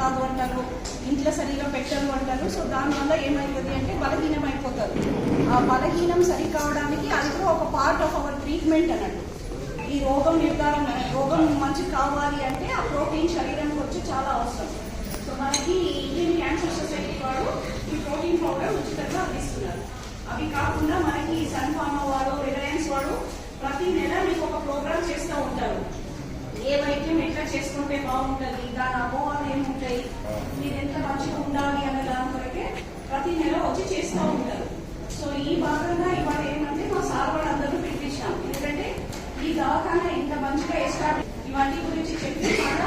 కాదు అంటారు. ఇంట్లో సరిగా పెట్టరు అంటారు. సో దానివల్ల ఏమవుతుంది అంటే బలహీనం అయిపోతారు ఆ బలహీనం సరి కావడానికి అది కూడా ఒక పార్ట్ ఆఫ్ అవర్ ట్రీట్మెంట్ అన్నట్టు. ఈ రోగం నిర్ధారణ రోగం మంచి కావాలి అంటే ఆ ప్రోటీన్ శరీరానికి వచ్చి చాలా అవసరం. సో మనకి ఇండియన్ క్యాన్సర్ సొసైటీ వాడు ఈ ప్రోటీన్ పౌడర్ ఉచితంగా అందిస్తున్నారు. అవి కాకుండా మనకి సన్ ఫార్మా వాడు రిలయన్స్ వాడు ప్రతి నెల మీకు ఒక ప్రోగ్రామ్ చేస్తూ ఉంటారు. ఏ వైద్యం ఎట్లా చేసుకుంటే బాగుంటుంది దాని అపోహలు ఏముంటాయి? మీరు ఎంత మంచిగా ఉండాలి అనే దాని కొరకే ప్రతి నెల వచ్చి చేస్తూ ఉంటారు. సో ఈ భాగంగా ఇవాళ ఏమంటే మా సార్ వాళ్ళందరూ పిలిపించాం ఎందుకంటే ఈ దవాఖానా ఇంత మంచిగా ఎస్టాబ్లిష్ ఇవన్నీ గురించి చెప్పి మన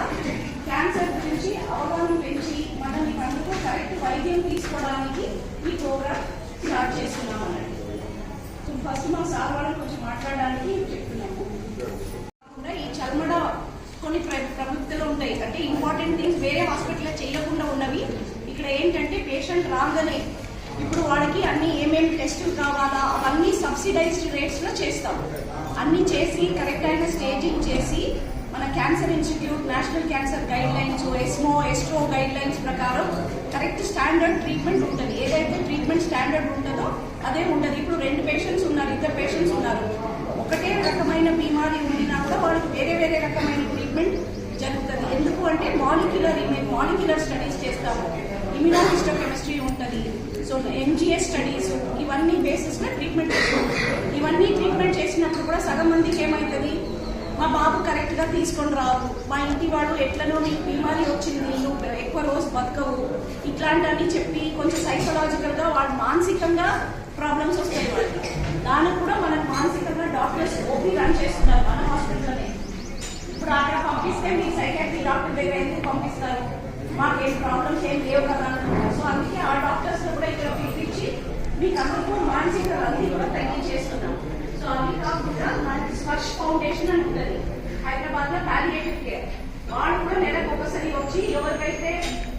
క్యాన్సర్ గురించి అవగాహన పెంచి మనల్ని ఇవన్నీ కరెక్ట్ వైద్యం తీసుకోవడానికి ఈ ప్రోగ్రామ్ స్టార్ట్ చేస్తున్నాం అన్నట్టు ఫస్ట్ మా సార్ వాళ్ళని కొంచెం మాట్లాడడానికి చెప్తున్నాము. కొన్ని ప్రవృత్తులు ఉంటాయి. అంటే ఇంపార్టెంట్ థింగ్స్ వేరే హాస్పిటల్లో చేయకుండా ఉన్నవి. ఇక్కడ ఏంటంటే పేషెంట్ రాగానే ఇప్పుడు వాడికి అన్ని ఏమేమి టెస్టులు కావాలా అవన్నీ సబ్సిడైజ్డ్ రేట్స్లో చేస్తాం. అన్ని చేసి కరెక్ట్ అయిన స్టేజింగ్ చేసి మన cancer institute national cancer guidelines ESMO ESTRO guidelines ప్రకారం కరెక్ట్ స్టాండర్డ్ ట్రీట్మెంట్ ఉంటుంది. ఏదైతే ట్రీట్మెంట్ స్టాండర్డ్ ఉంటుందో అదే ఉంటుంది. ఇప్పుడు రెండు పేషెంట్స్ ఉన్నారు ఇద్దరు పేషెంట్స్ ఉన్నారు. ఒకటే రకమైన బీమారి ఉండినా కూడా వాళ్ళకి వేరే వేరే రకమైన ట్రీట్మెంట్ జరుగుతుంది. ఎందుకు అంటే మాలిక్యులర్ మేము మాలిక్యులర్ స్టడీస్ చేస్తాము. ఇమ్యునోహిస్టోకెమిస్ట్రీ ఉంటుంది. సో ఎంజిఎస్ స్టడీస్ ఇవన్నీ బేసిస్గా ట్రీట్మెంట్ చేస్తాం ఇవన్నీ ట్రీట్మెంట్ చేసినప్పుడు కూడా సగం మందికి ఏమవుతుంది మా బాబు కరెక్ట్గా తీసుకొని రావు మా ఇంటి వాడు ఎట్లనో నీకు బీమారీ వచ్చింది నువ్వు ఎక్కువ రోజు బతకవు. ఇట్లాంటివన్నీ చెప్పి కొంచెం సైకలాజికల్గా వాడు మానసికంగా ప్రాబ్లమ్స్ వస్తాయి వాళ్ళకి దానికి కూడా మనకు మానసికంగా డాక్టర్స్ ఓపీ రన్ చేస్తున్నారు. మనం పంపిస్తే మీ సైకాట్రీ డాక్టర్ దగ్గర ఎందుకు పంపిస్తారు? మాకు ఏం ప్రాబ్లమ్స్ ఏం లేవు కదా అనుకుంటారు. సో అందుకే ఆ డాక్టర్స్ కూడా ఇక్కడ పిలిపించి మీకు అందరికీ మానసిక అన్ని కూడా తగ్గించేస్తున్నాం. సో అవి కాకుండా మనకి స్పర్శ్ ఫౌండేషన్ అని ఉంటుంది. హైదరాబాద్లో పాలియేటివ్ కేర్ వాళ్ళు కూడా నెలకు ఒకసారి వచ్చి ఎవరికైతే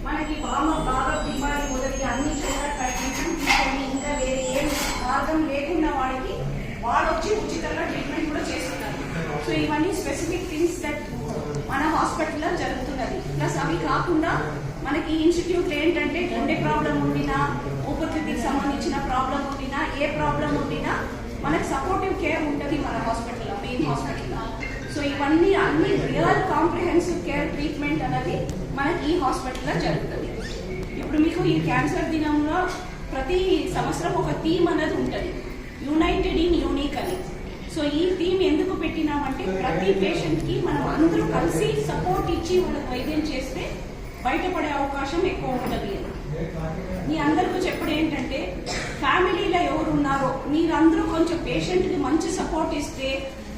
మనకి బామ బాగా బీమారి మొదటి అన్ని చోట్ల ట్రీట్మెంట్ ఇంకా వేరే ఏం మార్గం లేకుండా వాడికి వాళ్ళు వచ్చి ఉచితంగా ట్రీట్మెంట్ కూడా చేస్తున్నారు. సో ఇవన్నీ స్పెసిఫిక్ థింగ్స్ దట్ ప్లస్ అవి కాకుండా మనకి ఇన్స్టిట్యూట్ ఏంటంటే గుండె ప్రాబ్లం ఉండినా ఊపిరితిత్తికి సంబంధించిన ప్రాబ్లం ఉండినా ఏ ప్రాబ్లం ఉండినా మనకి సపోర్టివ్ కేర్ ఉంటుంది మన హాస్పిటల్లో మెయిన్ హాస్పిటల్లో సో ఇవన్నీ అన్ని రియల్ కాంప్రిహెన్సివ్ కేర్ ట్రీట్మెంట్ అనేది మనకి ఈ హాస్పిటల్లో జరుగుతుంది. ఇప్పుడు మీకు ఈ క్యాన్సర్ దినంలో ప్రతి సంవత్సరం ఒక థీమ్ అనేది ఉంటుంది. యునైటెడ్ ఇన్ యూనిక్ అని. అంటే ప్రతి పేషెంట్కి మనం అందరూ కలిసి సపోర్ట్ ఇచ్చి వాళ్ళకి వైద్యం చేస్తే బయటపడే అవకాశం ఎక్కువ ఉంటుంది. మీ అందరికీ చెప్పడం ఏంటంటే ఫ్యామిలీలో ఎవరు ఉన్నారో మీరందరూ కొంచెం పేషెంట్కి మంచి సపోర్ట్ ఇస్తే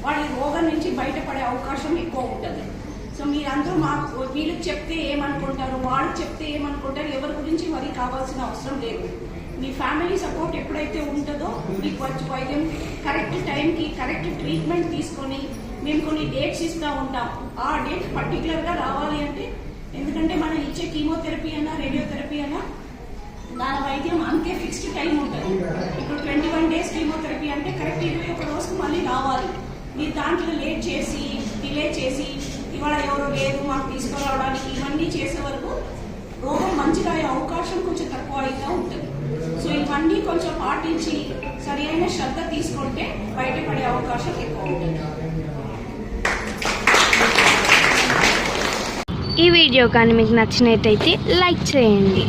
వాళ్ళ రోగం నుంచి బయటపడే అవకాశం ఎక్కువ ఉంటుంది. సో మీరందరూ మా వీళ్ళకి చెప్తే ఏమనుకుంటారు వాళ్ళకి చెప్తే ఏమనుకుంటారు ఎవరి గురించి వరి కావాల్సిన అవసరం లేదు. మీ ఫ్యామిలీ సపోర్ట్ ఎప్పుడైతే ఉంటుందో మీకు వచ్చి వైద్యం కరెక్ట్ టైంకి కరెక్ట్ ట్రీట్మెంట్ తీసుకొని మేము కొన్ని డేట్స్ ఇస్తూ ఉంటాం. ఆ డేట్ పర్టికులర్గా రావాలి అంటే ఎందుకంటే మనం ఇచ్చే కీమోథెరపీ అన్నా రేడియోథెరపీ అన్నా దాని వైద్యం అంతే ఫిక్స్డ్ టైం ఉంటుంది. ఇప్పుడు ట్వంటీ వన్ డేస్ కీమోథెరపీ అంటే కరెక్ట్ ఇరవై ఒక రోజుకు మళ్ళీ రావాలి. మీరు దాంట్లో లేట్ చేసి డిలే చేసి ఇవాళ ఎవరో లేదు మాకు తీసుకురావడానికి ఇవన్నీ చేసే వరకు రోగం మంచిగా అయ్యే అవకాశం కొంచెం తక్కువ అవుతూ ఉంటుంది. సో ఇవన్నీ కొంచెం పాటించి సరి అయిన శ్రద్ధ తీసుకుంటే బయటపడే అవకాశం ఎక్కువ ఉంటుంది. ఈ వీడియో కానీ మీకు నచ్చినట్టయితే లైక్ చేయండి.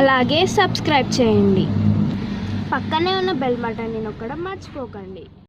అలాగే సబ్స్క్రైబ్ చేయండి. పక్కనే ఉన్న బెల్ బటన్ని నొక్కడం మర్చిపోకండి.